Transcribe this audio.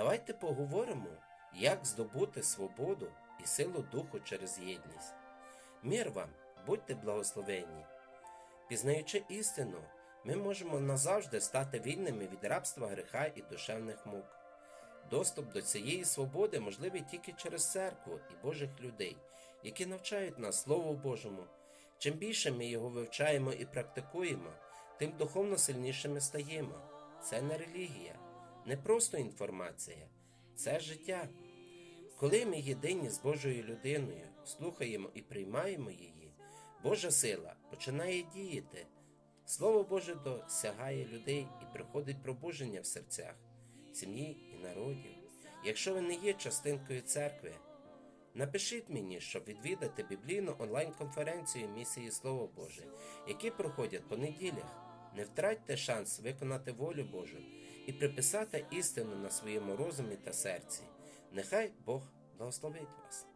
Давайте поговоримо, як здобути свободу і силу духу через єдність. Мир вам, будьте благословенні. Пізнаючи істину, ми можемо назавжди стати вільними від рабства гріха і душевних мук. Доступ до цієї свободи можливий тільки через церкву і Божих людей, які навчають нас Слову Божому. Чим більше ми його вивчаємо і практикуємо, тим духовно сильнішими стаємо. Це не релігія, не просто інформація, це життя. Коли ми єдині з Божою людиною, слухаємо і приймаємо її, Божа сила починає діяти. Слово Боже досягає людей і приходить пробудження в серцях, сім'ї і народів. Якщо ви не є частинкою церкви, напишіть мені, щоб відвідати біблійну онлайн-конференцію місії Слово Боже, які проходять по неділях. Не втратьте шанс виконати волю Божу і приписати істину на своєму розумі та серці. Нехай Бог благословить вас.